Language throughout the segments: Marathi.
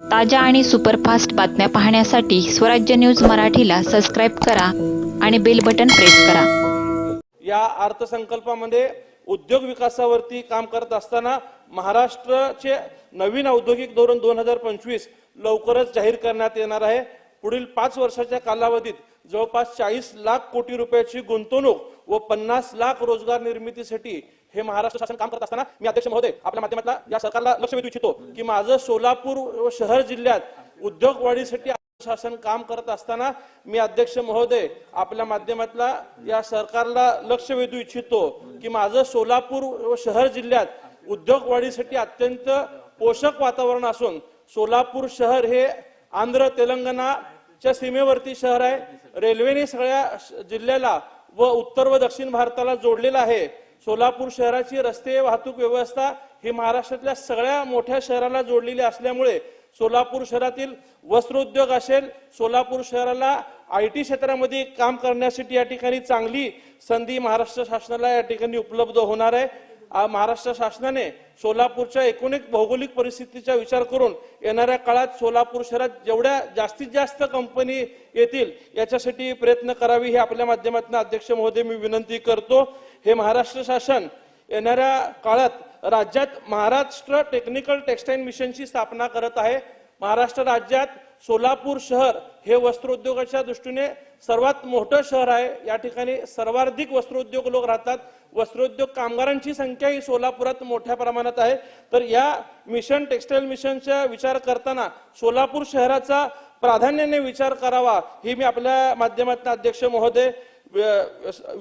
ताज्या आणि सुपरफास्ट बातम्या पाहण्यासाठी स्वराज्य न्यूज मराठीला सबस्क्राईब करा आणि बेल बटन प्रेस करा. या अर्थसंकल्पामध्ये उद्योग विकासावरती काम करत असताना महाराष्ट्राचे नवीन औद्योगिक धोरण दोन हजार पंचवीस लवकरच जाहीर करण्यात येणार आहे. पुढील पाच वर्षाच्या कालावधीत जवळपास चाळीस लाख कोटी रुपयाची गुंतवणूक व पन्नास लाख रोजगार निर्मितीसाठी हे महाराष्ट्र शासन काम करत असताना मी अध्यक्ष महोदय आपल्या माध्यमातला या सरकारला लक्ष वेधू इच्छितो की माझं सोलापूर शहर जिल्ह्यात उद्योग वाढीसाठी शासन काम करत असताना मी अध्यक्ष महोदय आपल्या माध्यमातला या सरकारला लक्ष वेधू इच्छितो की माझं सोलापूर व शहर जिल्ह्यात उद्योग वाढीसाठी अत्यंत पोषक वातावरण असून सोलापूर शहर हे आंध्र तेलंगणाच्या सीमेवरती शहर आहे. रेल्वेने सगळ्या जिल्ह्याला व उत्तर व दक्षिण भारताला जोडलेलं आहे. सोलापूर शहराची रस्ते वाहतूक व्यवस्था ही महाराष्ट्रातल्या सगळ्या मोठ्या शहराला जोडलेली असल्यामुळे सोलापूर शहरातील वस्त्रोद्योग असेल सोलापूर शहराला आय टी क्षेत्रामध्ये काम करण्यासाठी या ठिकाणी चांगली संधी महाराष्ट्र शासनाला या ठिकाणी उपलब्ध होणार आहे. महाराष्ट्र शासनाने सोलापूरच्या एकूणिक भौगोलिक परिस्थितीचा विचार करून येणाऱ्या काळात सोलापूर शहरात जेवढ्या जास्तीत जास्त कंपनी येतील याच्यासाठी प्रयत्न करावी हे आपल्या माध्यमातून अध्यक्ष महोदय मी विनंती करतो. हे महाराष्ट्र शासन येणाऱ्या काळात राज्यात महाराष्ट्र टेक्निकल टेक्सटाईल मिशनची स्थापना करत आहे. महाराष्ट्र राज्यात सोलापूर शहर हे वस्त्रोद्योगाच्या दृष्टीने सर्वात मोठं शहर आहे. या ठिकाणी सर्वाधिक वस्त्रोद्योग लोक राहतात. वस्त्रोद्योग कामगारांची संख्या ही सोलापुरात मोठ्या प्रमाणात आहे. तर या मिशन टेक्सटाईल मिशनचा विचार करताना सोलापूर शहराचा प्राधान्याने विचार करावा ही मी आपल्या माध्यमातून अध्यक्ष महोदय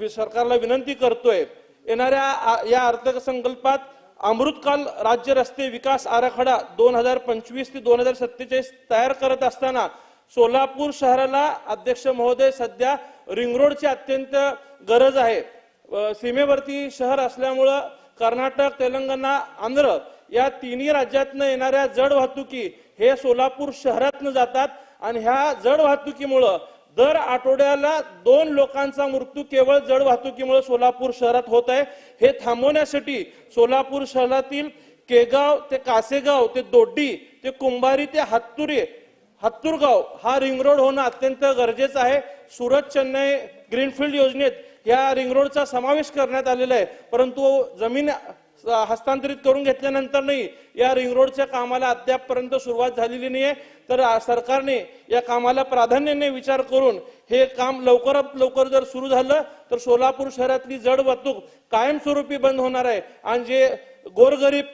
सरकारला विनंती करतोय. येणाऱ्या या अर्थसंकल्पात अमृतकाल राज्य रस्ते विकास आराखडा दोन हजार पंचवीस ते दोन हजार सत्तेचाळीस तयार करत असताना सोलापूर शहराला अध्यक्ष महोदय सध्या रिंग रोडची अत्यंत गरज आहे. सीमेवरती शहर असल्यामुळं कर्नाटक तेलंगणा आंध्र या तिन्ही राज्यातनं येणाऱ्या जड वाहतुकी हे सोलापूर शहरातनं जातात आणि ह्या जड वाहतुकीमुळं दर आठवड्याला दोन लोकांचा मृत्यू केवळ जड वाहतुकीमुळे सोलापूर शहरात होत आहे. हे थांबवण्यासाठी सोलापूर शहरातील केगाव ते कासेगाव ते दोड्डी ते कुंभारी ते हातुरे हत्तूरगाव हा रिंग रोड होणं अत्यंत गरजेचं आहे. सुरत चेन्नई ग्रीनफील्ड योजनेत या रिंग रोडचा समावेश करण्यात आलेला आहे. परंतु जमीन हस्तांतरित करून घेतल्यानंतर नाही या रिंग रोडच्या कामाला अद्यापपर्यंत सुरुवात झालेली नाही तर सरकारने या कामाला प्राधान्याने विचार करून हे काम लवकरात लवकर जर सुरू झालं तर सोलापूर शहरातली जड वाहतूक कायमस्वरूपी बंद होणार आहे. आणि जे गोरगरीब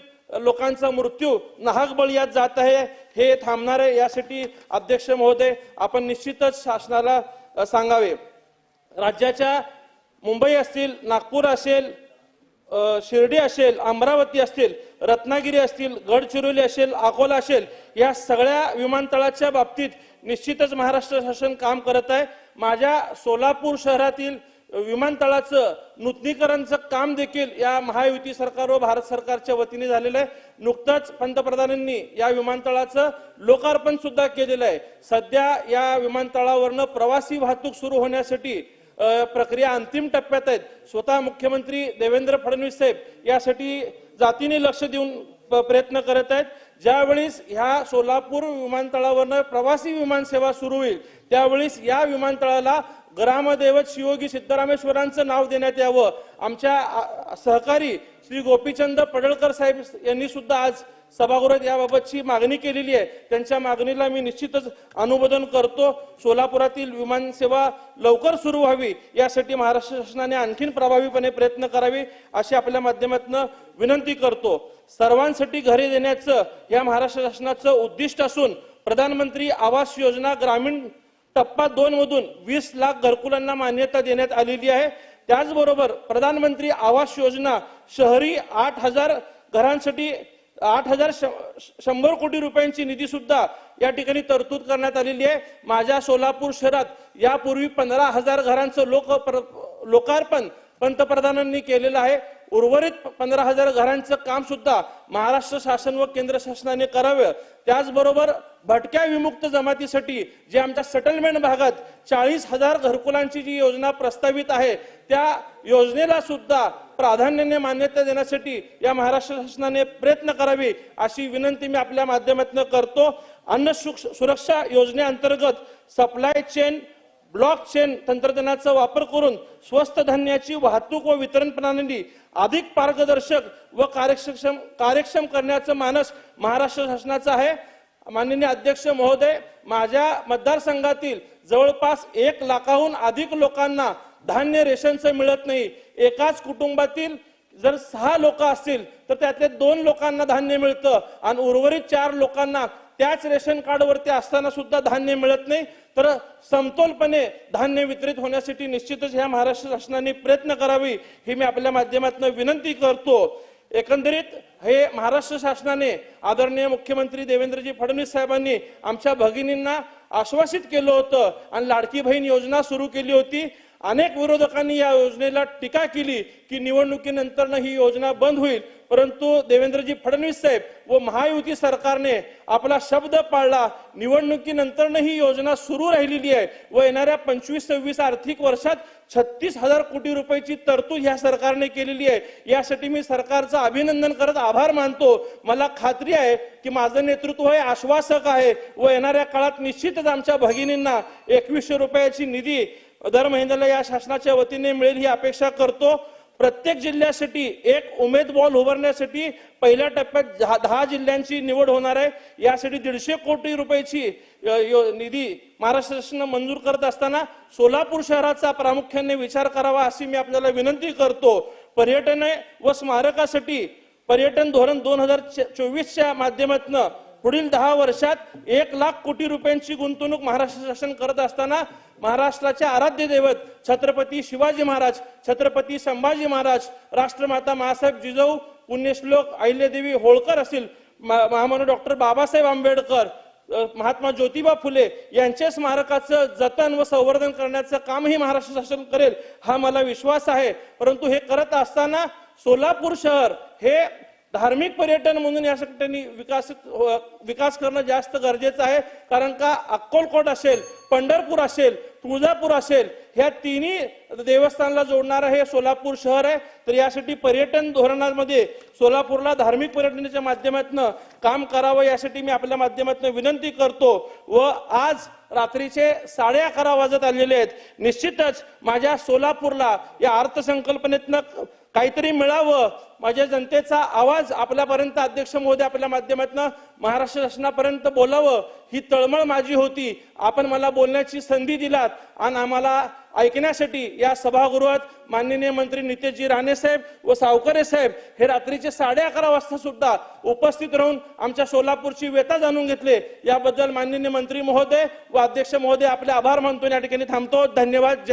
लोकांचा मृत्यू नाहक बळीयात जात आहे हे थांबणार आहे. यासाठी अध्यक्ष महोदय आपण निश्चितच शासनाला सांगावे. राज्याच्या मुंबई असतील नागपूर असेल शिर्डी असेल अमरावती असतील रत्नागिरी असतील गडचिरोली असेल अकोला असेल या सगळ्या विमानतळाच्या बाबतीत निश्चितच महाराष्ट्र शासन काम करत आहे. माझ्या सोलापूर शहरातील विमानतळाचं नूतनीकरणचं काम देखील या महायुती सरकार व भारत सरकारच्या वतीने झालेलं आहे. नुकतंच पंतप्रधानांनी या विमानतळाचं लोकार्पण सुद्धा केलेलं आहे. सध्या या विमानतळावरनं प्रवासी वाहतूक सुरू होण्यासाठी प्रक्रिया अंतिम टप्प्यात आहेत. स्वतः मुख्यमंत्री देवेंद्र फडणवीस साहेब यासाठी जातीने लक्ष देऊन प- प्रयत्न करत आहेत. ज्यावेळेस ह्या सोलापूर विमानतळावरनं प्रवासी विमान सेवा सुरू होईल त्यावेळेस या विमानतळाला ग्रामदैवत शिवोगी सिद्धरामेश्वरांचं नाव देण्यात यावं. आमच्या सहकारी श्री गोपीचंद पडळकर साहेब यांनी सुद्धा आज सभागृहात याबाबतची मागणी केलेली आहे. त्यांच्या मागणीला मी निश्चितच अनुमोदन करतो. सोलापुरातील विमानसेवा लवकर सुरू व्हावी यासाठी महाराष्ट्र शासनाने आणखीन प्रभावीपणे प्रयत्न करावे अशी आपल्या माध्यमातून विनंती करतो. सर्वांसाठी घरे देण्याचं या महाराष्ट्र शासनाचं उद्दिष्ट असून प्रधानमंत्री आवास योजना ग्रामीण टप्पा दोन मधून वीस लाख घरकुलांना मान्यता देण्यात आलेली आहे. त्याचबरोबर प्रधानमंत्री आवास योजना शहरी आठ हजार घरांसाठी आठ हजार श- शंभर कोटी रुपयांची निधी सुद्धा या ठिकाणी तरतूद करण्यात आलेली आहे. माझ्या सोलापूर शहरात यापूर्वी पंधरा हजार घरांचं लोक लोकार्पण पंतप्रधानांनी केलेलं आहे. उर्वरित पंधरा हजार घरांचं काम सुद्धा महाराष्ट्र शासन व केंद्र शासनाने करावं. त्याचबरोबर भटक्या विमुक्त जमातीसाठी जे आमच्या सेटलमेंट भागात चाळीस हजार घरकुलांची जी योजना प्रस्तावित आहे त्या योजनेला सुद्धा प्राधान्याने मान्यता देण्यासाठी या महाराष्ट्र शासनाने प्रयत्न करावे अशी विनंती मी आपल्या माध्यमातून करतो. अन्न सुरक्षा योजनेअंतर्गत सप्लाय चेन ब्लॉक चेन तंत्रज्ञानाचा वापर करून स्वस्त धान्याची वाहतूक व वितरण प्रणाली अधिक पारदर्शक व कार्यक्षम कार्यक्षम करण्याचं मानस महाराष्ट्र शासनाचं आहे. माननीय अध्यक्ष महोदय माझ्या मतदारसंघातील जवळपास एक लाखाहून अधिक लोकांना धान्य रेशनचं मिळत नाही. एकाच कुटुंबातील जर सहा लोक असतील तर त्यातले दोन लोकांना धान्य मिळतं आणि उर्वरित चार लोकांना त्याच रेशन कार्डवरती असताना सुद्धा धान्य मिळत नाही. तर समतोलपणे धान्य वितरित होण्यासाठी निश्चितच ह्या महाराष्ट्र शासनाने प्रयत्न करावी ही मी आपल्या माध्यमातून विनंती करतो. एकंदरीत हे महाराष्ट्र शासनाने आदरणीय मुख्यमंत्री देवेंद्रजी फडणवीस साहेबांनी आमच्या भगिनींना आश्वासित केलं होतं आणि लाडकी बहीण योजना सुरू केली होती. अनेक विरोधकांनी या योजनेला टीका केली की निवडणुकीनंतरनं ही योजना बंद होईल. परंतु देवेंद्रजी फडणवीस साहेब व महायुती सरकारने आपला शब्द पाळला. निवडणुकीनंतर ही योजना सुरू राहिलेली आहे व येणाऱ्या पंचवीस सव्वीस आर्थिक वर्षात छत्तीस हजार कोटी रुपयाची तरतूद ह्या सरकारने केलेली आहे. यासाठी मी सरकारचं अभिनंदन करत आभार मानतो. मला खात्री आहे की माझं नेतृत्व हे आश्वासक आहे व येणाऱ्या काळात निश्चितच आमच्या भगिनींना एकवीसशे रुपयाची निधी दर महिन्याला या शासनाच्या वतीने मिळेल ही अपेक्षा करतो. प्रत्येक जिल्ह्यासाठी एक उमेदवार उभारण्यासाठी पहिल्या टप्प्यात दहा- दहा जिल्ह्यांची निवड होणार आहे. यासाठी दीडशे कोटी रुपयाची यो- निधी महाराष्ट्र शासनानं मंजूर करत असताना सोलापूर शहराचा प्रामुख्याने विचार करावा अशी मी आपल्याला विनंती करतो. पर्यटन व स्मारकासाठी पर्यटन धोरण दोन हजार चोवीसच्या माध्यमातून पुढील दहा वर्षात एक लाख कोटी रुपयांची गुंतवणूक महाराष्ट्र शासन करत असताना महाराष्ट्राचे आराध्य दैवत छत्रपती शिवाजी महाराज छत्रपती संभाजी महाराज राष्ट्रमाता महासाहेब जिजाऊ पुण्यश्लोक अहिल्यादेवी होळकर असतील महामानव डॉक्टर बाबासाहेब आंबेडकर महात्मा ज्योतिबा फुले यांच्या स्मारकाचं जतन व संवर्धन करण्याचं कामही महाराष्ट्र शासन करेल हा मला विश्वास आहे. परंतु हे करत असताना सोलापूर शहर हे धार्मिक पर्यटन म्हणून या ठिकाणी विकसित विकास करणं जास्त गरजेचं आहे. कारण का अक्कलकोट असेल पंढरपूर असेल तुळजापूर असेल ह्या तिन्ही देवस्थानला जोडणारं हे सोलापूर शहर आहे. तर यासाठी पर्यटन धोरणामध्ये सोलापूरला धार्मिक पर्यटनाच्या माध्यमातून काम करावं यासाठी मी आपल्या माध्यमातून विनंती करतो. व आज रात्रीचे साडे अकरा वाजत आलेले आहेत. निश्चितच माझ्या सोलापूरला या अर्थसंकल्पनेतनं काहीतरी मिळावं. माझ्या जनतेचा आवाज आपल्यापर्यंत अध्यक्ष महोदय आपल्या माध्यमातून महाराष्ट्र शासनापर्यंत बोलावं. ही तळमळ माझी होती. आपण मला बोलण्याची संधी दिलात आणि आम्हाला ऐकण्यासाठी या सभागृहात माननीय मंत्री नितेशजी राणे साहेब व सावकरे साहेब हे रात्रीचे साडे अकरा वाजता सुद्धा उपस्थित राहून आमच्या सोलापूरची व्यथा जाणून घेतले. याबद्दल माननीय मंत्री महोदय व अध्यक्ष महोदय आपले आभार मानतो. या ठिकाणी थांबतो. धन्यवाद.